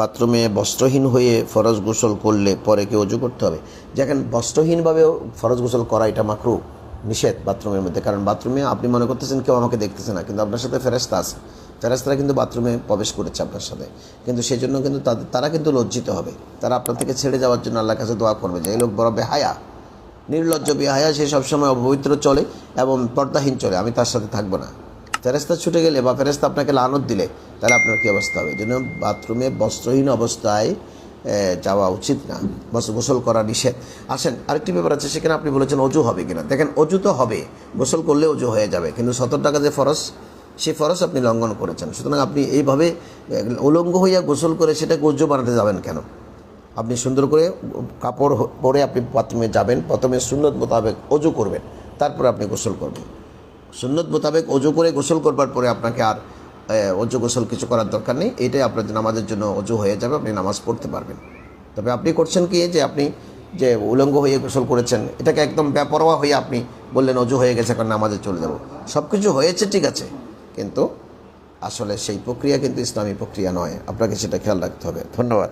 বাথরুমে বস্ত্রহীন হয়ে ফরজ গোসল করলে পরে কি অজু করতে হবে? দেখেন বস্ত্রহীনভাবেও ফরজ গোসল করা এটা মাকরু, নিষেধ বাথরুমের মধ্যে। কারণ বাথরুমে আপনি মনে করতেছেন কেউ আমাকে দেখতেছে না, কিন্তু আপনার সাথে ফেরেস্তা আছে। ফেরেস্তারা কিন্তু বাথরুমে প্রবেশ করেছে আপনার সাথে। কিন্তু সেই জন্য কিন্তু তাদের, তারা কিন্তু লজ্জিত হবে। তারা আপনার থেকে ছেড়ে যাওয়ার জন্য আল্লাহর কাছে দোয়া করবে যে, এই লোক বড় বেহায়া। নির্লজ্জ বেহায়া, সে সবসময় অপবিত্র চলে এবং পর্দাহীন চলে। আমি তার সাথে থাকব না। ফেরেস্তা ছুটে গেলে বা ফেরেস্তা আপনাকে লানত দিলে, তাহলে আপনার কী অবস্থা হবে? জন্য বাথরুমে বস্ত্রহীন অবস্থায় যাওয়া উচিত না। গোসল করা নিষেধ। আসেন, আরেকটি ব্যাপার আছে, সেখানে আপনি বলেছেন অজু হবে কিনা। দেখেন, অজু তো হবে। গোসল করলে অজু হয়ে যাবে। কিন্তু সত্তর টাকা যে ফরজ সেই ফরজ আপনি লঙ্ঘন করেছেন। সুতরাং আপনি এইভাবে উলঙ্গ হইয়া গোসল করে সেটা অজু বানাতে যাবেন কেন? আপনি সুন্দর করে কাপড় পরে আপনি বাথরুমে যাবেন। প্রথমে সুন্নত মোতাবেক অজু করবেন। তারপরে আপনি গোসল করবেন। সুন্নত মোতাবেক অজু করে গোসল করবার পরে আপনাকে আর অজু গোসল কিছু করার দরকার নেই। এটাই আপনার নামাজের জন্য অজু হয়ে যাবে, আপনি নামাজ পড়তে পারবেন। তবে আপনি করছেন কি, যে আপনি যে উলঙ্গ হয়ে গোসল করেছেন, এটাকে একদম বেপরোয়া হয়ে আপনি বললেন অজু হয়ে গেছে কারণ নামাজে চলে যাব। সব কিছু হয়েছে, ঠিক আছে। কিন্তু আসলে সেই প্রক্রিয়া কিন্তু ইসলামী প্রক্রিয়া নয়। আপনাকে সেটা খেয়াল রাখতে হবে। ধন্যবাদ।